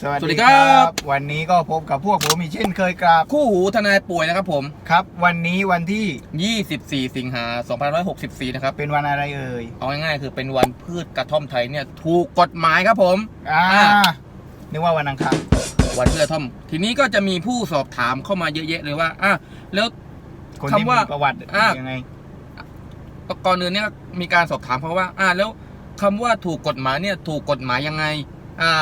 สวัสสวัสดีดีคครัรับบวันนี้ก็พบกับพวกผมอีกเช่นเคยครับ คู่หูทนายป่วยนะครับผม ครับ วันนี้วันที่ 24 สิงหา2564 นะครับ เป็นวันอะไรเอ่ย เอาง่ายๆ คือเป็นวันพืชกระท่อมไทยเนี่ยถูกกฎหมายครับผม อ่าอ่านึกว่าวันอังคาร วันพืชกระท่อม ทีนี้ก็จะมีผู้สอบถามเข้ามาเยอะแยะเลยว่า อะ แล้วคนที่คำว่ามีประวัติอ่ายังไงก่อนอื่นเนี่ยมีการสอบถามเขาว่า อะแล้วคำว่าถูกกฎหมายเนี่ยถูกกฎหมายยังไง อ่า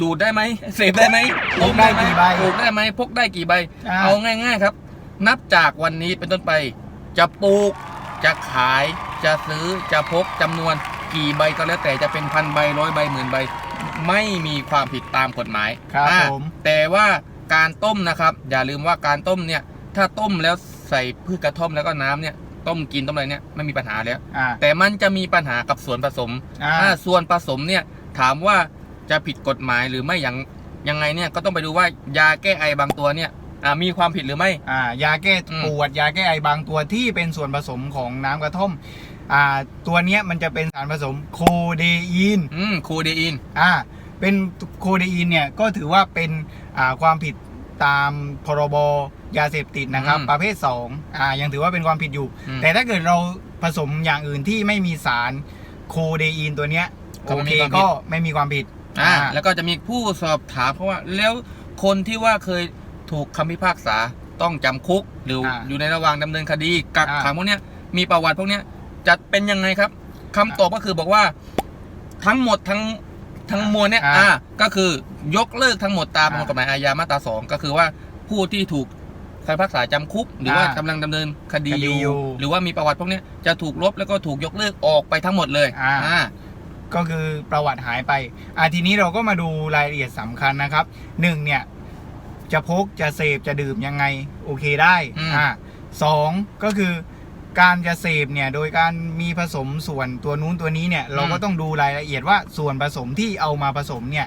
ดูดได้ไหมเสพได้ไหมพกได้กี่ใบปลูกได้ไหมพกได้กี่ใบ อ่า เอาง่ายๆครับ นับจากวันนี้เป็นต้นไป จะปลูก จะขาย จะซื้อจะพกจำนวนกี่ใบก็แล้วแต่จะเป็นพันใบร้อยใบหมื่นใบ ไม่มีความผิดตามกฎหมายครับอ่าผม แต่ว่าการต้มนะครับ อย่าลืมว่าการต้มเนี่ย ถ้าต้มแล้วใส่พืชกระท่อมแล้วก็น้ำเนี่ย ต้มกินต้มอะไรเนี่ยไม่มีปัญหาแล้ว อ่าแต่มันจะมีปัญหากับส่วนผสม อ่าถ้าส่วนผสมเนี่ยถามว่า จะผิดกฎหมายหรือไม่อย่างยังไงเนี่ยก็ต้องไปดูว่ายาแก้ไอบางตัวเนี่ยอ่ามีความผิดหรือไม่อ่ายาแก้อืมปวดยาแก้ไอบางตัวที่เป็นส่วนผสมของน้ำกระท่อมอ่าตัวเนี้ยมันจะเป็นสารผสมโคเดอีนอืมโคเดอีนอ่าเป็นโคเดอีนเนี่ยก็ถือว่าเป็นอ่าความผิดตามพรบยาเสพติดนะครับ ประเภท2อ่ายังถือว่าเป็นความผิดอยู่อืมแต่ถ้าเกิดเราผสมอย่างอื่นที่ไม่มีสารโคเดอีนตัวเนี้ยก็โอไม่เคมีความผิดก็ไม่มีความผิด อ่าอ่าแล้วก็จะมีผู้สอบถามเพราะว่าแล้วคนที่ว่าเคยถูกคำพิพากษาต้องจำคุกหรืออาอยู่ในระหว่างดำเนินคดีกักอ่าขังพวกเนี้ยมีประวัติพวกเนี้ยจะเป็นยังไงครับคำตอบก็คือบอกว่าทั้งหมดทั้งทั้งมวลเนี่ยอ่าอ่าก็คือยกเลิกทั้งหมดตามประมวลกฎหมายอาญามาตราสองก็คือว่าผู้ที่ถูกคำพิพากษาจำคุก หรือว่าอ่ากำลังดำเนินคดีคดีออยู่ยู่หรือว่ามีประวัติพวกเนี้ยจะถูกลบแล้วก็ถูกยกเลิกออกไปทั้งหมดเลยอ่าอ่า ก็คือประวัติหายไปอ่าทีนี้เราก็มาดูรายละเอียดสำคัญนะครับหนึ่งเนี่ย จะพกจะเสพจะดื่มยังไง โอเคได้อืมอ่าสองก็คือการจะเสพเนี่ยโดยการมีผสมส่วนตัวนู้นตัวนี้เนี่ย เราก็ต้องดูรายละเอียดว่าส่วนผสมที่เอามาผสมเนี่ย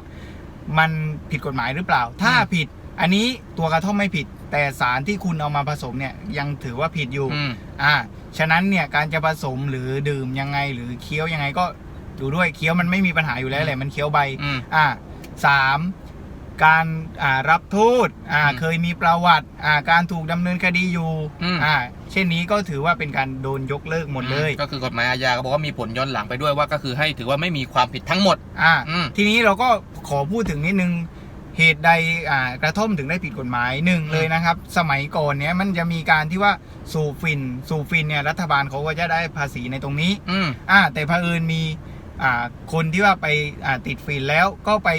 มันผิดกฎหมายหรือเปล่า ถ้าผิด อันนี้ตัวกระท่อมไม่ผิด แต่สารที่คุณเอามาผสมเนี่ยยังถือว่าผิดอยู่อืมอ่าฉะนั้นเนี่ยการจะผสมหรือดื่มยังไงหรือเคี้ยวยังไงก็ ดูด้วยเคี้ยวมันไม่มีปัญหาอยู่แล้วแหละมันเคี้ยวใบอืม อ่าสามการอ่ารับโทษอ่าอืมเคยมีประวัติอ่าการถูกดำเนินคดีอยู่อืม อ่าเช่นนี้ก็ถือว่าเป็นการโดนยกเลิกหมดเลยก็คือกฎหมายอาญาก็บอกว่ามีผลย้อนหลังไปด้วยว่าก็คือให้ถือว่าไม่มีความผิดทั้งหมด อ่าอืม ทีนี้เราก็ขอพูดถึงนิดนึงเหตุใดอ่ากระท่อมถึงได้ผิดกฎหมายหนึ่งเลยนะครับ สมัยก่อนเนี้ยมันจะมีการที่ว่าสูบฟิน สูบฟินเนี่ยรัฐบาลเขาก็จะได้ภาษีในตรงนี้ อืม อ่าแต่เผอิญมีอ่า คนที่ว่าไปอ่าติดฟินแล้วก็ไป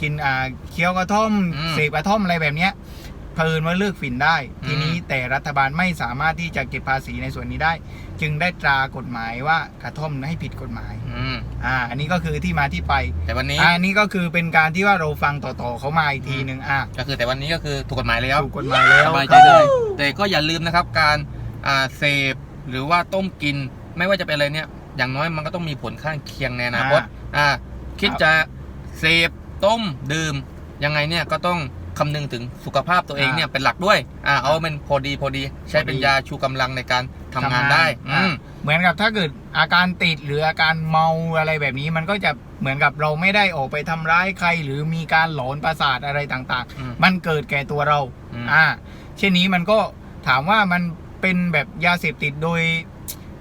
กินอ่าเคี้ยวกระท่อมอืมเสพกระท่อมอะไรแบบเนี้ยเผอิญว่าเลิกฟินได้อืมทีนี้แต่รัฐบาลไม่สามารถที่จะเก็บภาษีในส่วนนี้ได้ จึงได้ตรากฎหมายว่ากระท่อมให้ผิดกฎหมายอืมอ่า อันนี้ก็คือที่มาที่ไป แต่วันนี้อ่าอันนี้ก็คือเป็นการที่ว่าเราฟังต่อๆเขามาอีกทีหนึ่งอ่าก็คือแต่วันนี้ก็คือถูกกฎหมายแล้วถูกกฎหมายแล้วสบายใจได้แต่ก็อย่าลืมนะครับการอ่าเสพหรือว่าต้มกินไม่ว่าจะเป็นอะไรเนี่ย อย่างน้อยมันก็ต้องมีผลข้างเคียงในอนาคตอ่าคิดจะเสพต้มดื่ม ยังไงเนี่ยก็ต้องคำนึงถึงสุขภาพตัวเองเนี่ยเป็นหลักด้วยอ่าเอาเป็นพอดีพอดี ใช้เป็นยาชูกำลังในการทำงานได้อ่าอืมเหมือนกับถ้าเกิดอาการติดหรืออาการเมาอะไรแบบนี้มันก็จะเหมือนกับเราไม่ได้ออกไปทำร้ายใคร หรือมีการหลอนประสาทอะไรต่างอืมๆมันเกิดแก่ตัวเราอืมอ่าเช่นนี้มันก็ถามว่ามันเป็นแบบยาเสพติดโดย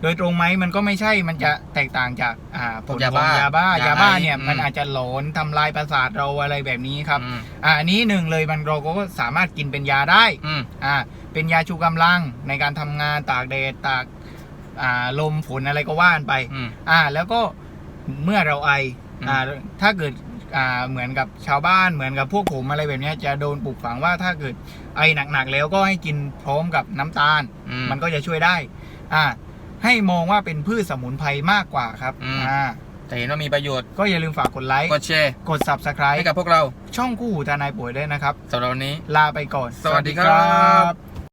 โดยตรงไหมมันก็ไม่ใช่มันจะแตกต่างจากอ่าผลยาขอบ้างยาบ้ายาไอซ์ยาบ้าเนี่ยอืมมันอาจจะหลอนทำลายประสาทเราอะไรแบบนี้ครับอืมอ่าอันนี้หนึ่งเลยมันเราก็สามารถกินเป็นยาได้อืมอ่าเป็นยาชูกำลังในการทำงานตากแดดตากอ่าลมฝนอะไรก็ว่านไปอืมอ่าแล้วก็เมื่อเราไออืมอ่าถ้าเกิดอ่าเหมือนกับชาวบ้านเหมือนกับพวกผมอะไรแบบเนี้ยจะโดนปลูกฝังว่าถ้าเกิดไอหนักๆแล้วก็ให้กินพร้อมกับน้ำตาลอืมันก็จะช่วยได้อ่า ให้มองว่าเป็นพืชสมุนไพรมากกว่าครับอืม อ่าแต่เห็นว่ามีประโยชน์ก็อย่าลืมฝากกดไลค์กดแชร์กด subscribe ให้กับพวกเราช่องคู่หูทนายป่วยด้วยนะครับ สำหรับวันนี้ ลาไปก่อน สวัสดีครับ